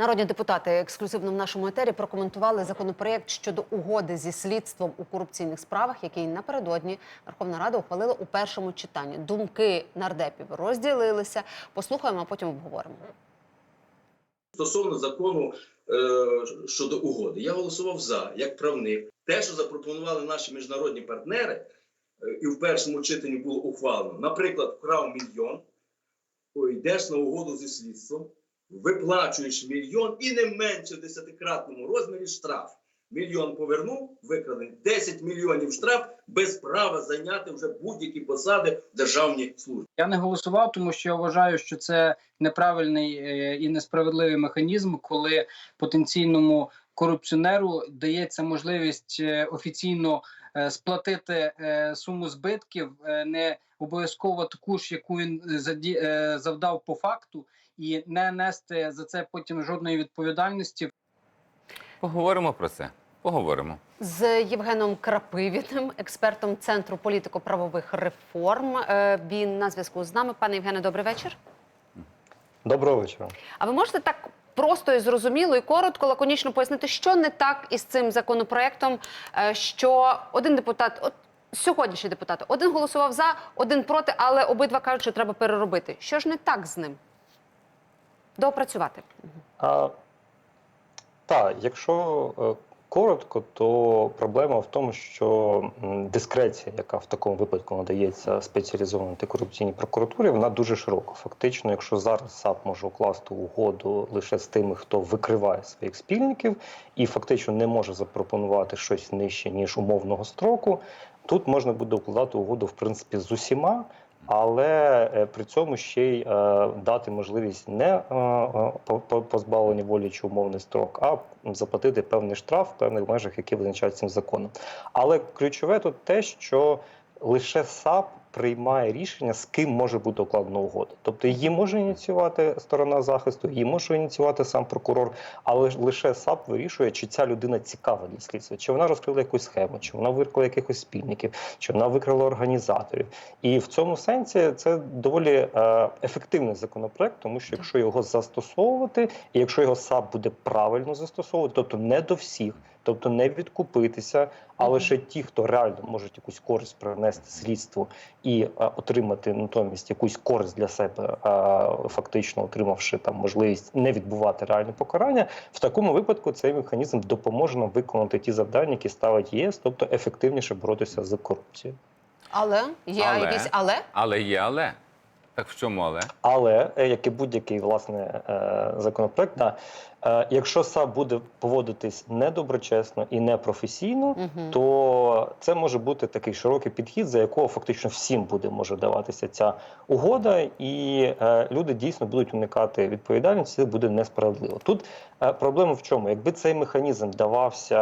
Народні депутати ексклюзивно в нашому етері прокоментували законопроєкт щодо угоди зі слідством у корупційних справах, який напередодні Верховна Рада ухвалила у першому читанні. Думки нардепів розділилися. Послухаємо, а потім обговоримо. Стосовно закону е, щодо угоди, я голосував за як правник. Те, що запропонували наші міжнародні партнери, е, і в першому читанні було ухвалено, наприклад, вкрав мільйон, йдеш на угоду зі слідством, виплачуєш мільйон і не менше десятикратному розмірі штраф. Мільйон повернув, викрадений 10 мільйонів штраф без права зайняти вже будь-які посади в державній службі. Я не голосував, тому що я вважаю, що це неправильний е, і несправедливий механізм, коли потенційному корупціонеру дається можливість е, офіційно е, сплатити суму збитків, не обов'язково таку ж, яку він завдав по факту, і не нести за це потім жодної відповідальності. Поговоримо про це. Поговоримо. З Євгеном Крапивіним, експертом Центру політико-правових реформ. Е, Він на зв'язку з нами. Пане Євгене, добрий вечір. Доброго вечора. А ви можете так просто і зрозуміло і коротко, лаконічно пояснити, що не так із цим законопроектом, е, що один депутат, от сьогоднішні депутати, один голосував за, один проти, але обидва кажуть, що треба переробити. Що ж не так з ним? Доопрацювати. А, так, якщо е, коротко, то проблема в тому, що дискреція, яка в такому випадку надається спеціалізованій антикорупційній прокуратурі, вона дуже широка. Фактично, якщо зараз САП може укласти угоду лише з тими, хто викриває своїх спільників, і фактично не може запропонувати щось нижче ніж умовного строку, тут можна буде укладати угоду в принципі з усіма. Але е, при цьому ще й е, дати можливість не е, по- по- позбавлення волі чи умовний строк, а заплатити певний штраф в певних межах, які визначаються цим законом. Але ключове тут те, що лише САП приймає рішення, з ким може бути укладена угода. Тобто її може ініціювати сторона захисту, її може ініціювати сам прокурор, але лише САП вирішує, чи ця людина цікава для слідства, чи вона розкрила якусь схему, чи вона викрила якихось спільників, чи вона викрила організаторів. І в цьому сенсі це доволі е, ефективний законопроект, тому що якщо його застосовувати, і якщо його САП буде правильно застосовувати, тобто не до всіх, тобто не відкупитися, а лише ті, хто реально можуть якусь користь принести слідству і е, отримати натомість якусь користь для себе, е, фактично отримавши там можливість не відбувати реальне покарання, в такому випадку цей механізм допоможе нам виконати ті завдання, які ставить ЄС, тобто ефективніше боротися з корупцією. Але є Але. якісь але. Але є але. Так в чому але? Але е, як і будь-який власне законопроект, да, якщо САП буде поводитись недоброчесно і непрофесійно, Мгм. то це може бути такий широкий підхід, за якого фактично всім буде може даватися ця угода, і е, люди дійсно будуть уникати відповідальності. Це буде несправедливо. Тут е, проблема в чому? Якби цей механізм давався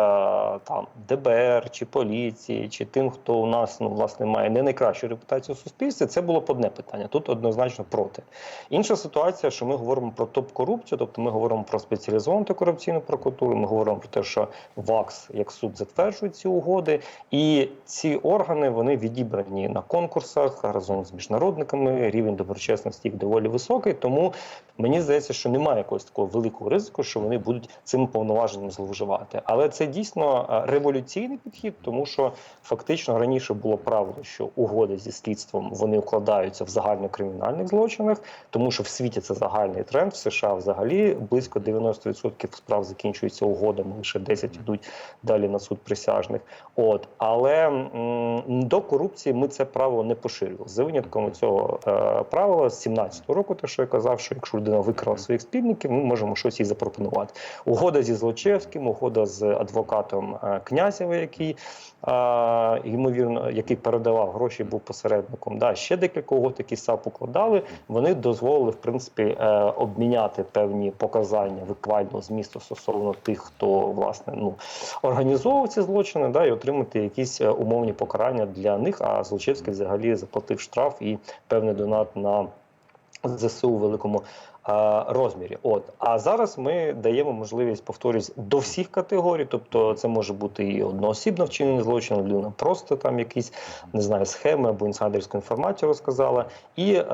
там ДБР чи поліції, чи тим, хто у нас ну власне має не найкращу репутацію в суспільстві, це було б одне питання. Тут однозначно проти. Інша ситуація, що ми говоримо про топ-корупцію, тобто ми говоримо про спеціалізовану антикорупційну прокуратуру, ми говоримо про те, що ВАКС як суд затверджує ці угоди, і ці органи вони відібрані на конкурсах разом з міжнародниками. Рівень доброчесності їх доволі високий. Тому мені здається, що немає якогось такого великого ризику, що вони будуть цим повноваженням зловживати. Але це дійсно е, революційний підхід, тому що фактично раніше було правило, що угоди зі слідством вони укладаються в загальнокримінальних злочинах, тому що в світі це загальний тренд. В США взагалі близько 90% справ закінчуються угодами, лише 10 йдуть далі на суд присяжних. От але м, до корупції ми це правило не поширювали. За винятком цього е, правила з 17-го року, те, що я казав, що якщо людина викрала своїх спільників, ми можемо щось їй запропонувати. Угода зі Злочевським, угода з адвокатом е, Князєва, який е, ймовірно, який передавав гроші, був посередником. Да, ще декілька угод, які САП укладали, вони дозволили в принципі е, обміняти певні показання виквального змісту стосовно тих, хто власне ну організовував ці злочини, да, і отримати якісь е, умовні покарання для них. А Злочевський взагалі заплатив штраф і певний донат на ЗСУ у великому е, розмірі. От а зараз ми даємо можливість повторюсь до всіх категорій, тобто це може бути і одноосібно вчинений злочин, людина просто там якісь не знаю схеми або інсайдерську інформацію розказала. І е,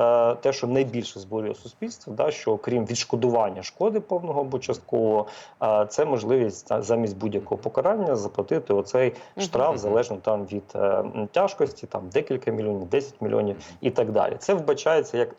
те, що найбільше збурює суспільство, да що окрім відшкодування шкоди повного або частково, е, це можливість за- замість будь-якого покарання заплатити оцей штраф залежно там від е, тяжкості, там декілька мільйонів, 10 мільйонів і так далі. Це вбачається як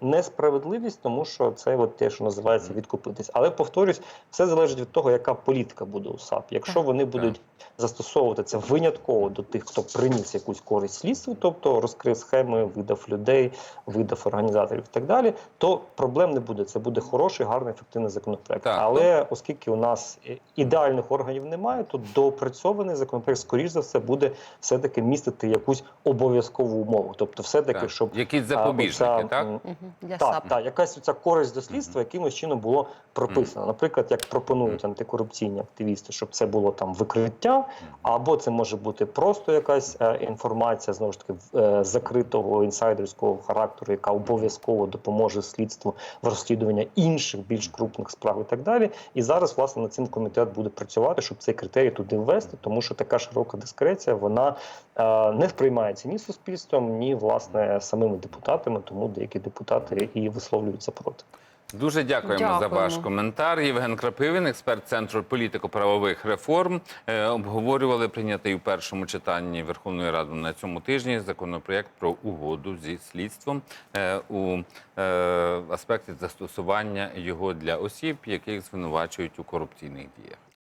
несправедливість, тому що це от те, що називається відкупитись. Але повторюсь, все залежить від того, яка політика буде у САП. Якщо вони будуть застосовувати це винятково до тих, хто приніс якусь користь слідству, тобто розкрив схеми, видав людей, видав організаторів і так далі, то проблем не буде. Це буде хороший, гарний, ефективний законопроект. Так, Але оскільки у нас е, ідеальних органів немає, то доопрацьований законопроект, скоріш за все, буде все таки містити якусь обов'язкову умову. Тобто, все таки, Так. щоб Якісь а, запобіжники, оця, так? Мгм. Для так, САП. Так, якась ця користь до слідства якимось чином було прописано. Наприклад, як пропонують антикорупційні активісти, щоб це було там викриття, або це може бути просто якась е, інформація знову ж таки е, закритого інсайдерського характеру, яка обов'язково допоможе слідству в розслідуванні інших більш крупних справ і так далі. І зараз власне над цим комітет буде працювати, щоб цей критерій туди ввести, тому що така широка дискреція вона не сприймається ні суспільством, ні власне самими депутатами. Тому деякі депутати і висловлюються проти. Дуже дякуємо, за ваш коментар. Євген Крапивин, експерт Центру політико-правових реформ, е, обговорювали прийнятий у першому читанні Верховної Ради на цьому тижні законопроєкт про угоду зі слідством е, у е, аспекті застосування його для осіб, яких звинувачують у корупційних діях.